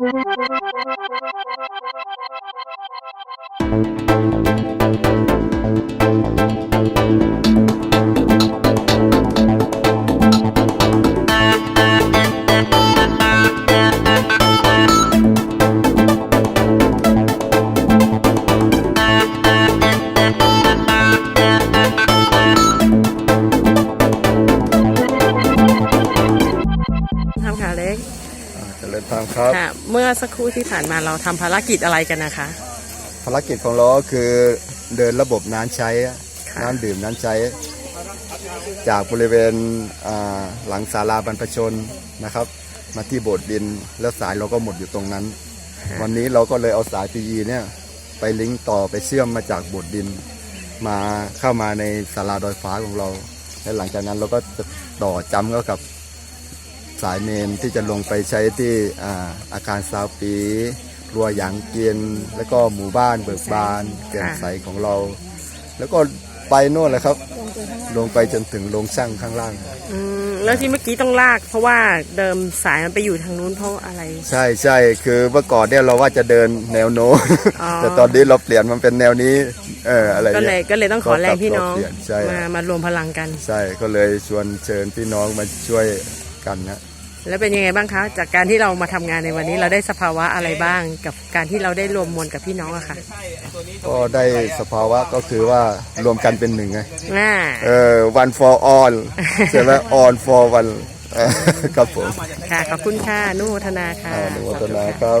ทำค่ะ เล็กเจริญธรรมครับ ค่ะ เมื่อสักครู่ที่ผ่านมาเราทำภารกิจอะไรกันนะคะ ภารกิจของเราก็คือเดินระบบน้ำใช้ ค่ะ น้ำดื่มน้ำใช้ จากบริเวณอ่าหลังศาลาบรรพชนนะครับ มาที่โบสถ์ดินแล้วสายเราก็หมดอยู่ตรงนั้น วันนี้เราก็เลยเอาสายพีเนี่ยไปลิงก์ต่อไปเชื่อมมาจากโบสถ์ดิน มาเข้ามาในศาลาดอยฟ้าของเรา และหลังจากนั้นเราก็จะต่อจำเข้ากับ สายเมนที่จะลงไปใช้ที่อ่าอาคารซาวปีรัวหยางเกียน แล้วก็หมู่บ้านเบิกบานเกินใสของเรา แล้วก็ไปโน่นแหละครับ ลงไปจนถึงโรงช่างข้างล่างอืมแล้วที่เมื่อกี้ต้องลาก เพราะว่าเดิมสายมันไปอยู่ทางนู้นเพราะอะไร ใช่ใช่คือเมื่อก่อนเนี่ยเราว่าจะเดินแนวโน้นอ๋อแต่ตอนนี้เราเปลี่ยนมันเป็นแนวนี้ เอออะไรก็เลยเนี่ยก็เลยต้องขอแรงพี่น้องก็ปรับตัวเปลี่ยนใช่มามารวมพลังกัน ใช่ก็เลยชวนเชิญพี่น้องมาช่วยกันนะ แล้วเป็นยังไงบ้างคะ จากการที่เรามาทำงานในวันนี้ เราได้สภาวะอะไรบ้าง กับการที่เราได้รวมมวลกับพี่น้องอะค่ะ ก็ได้สภาวะก็คือว่ารวมกันเป็นหนึ่งไงอ่าเออ one for all ใช่ไหม all for one เออครับผม ค่ะ ขอบคุณค่ะ นุโมทนาค่ะอ่าอนุโมทนาครับ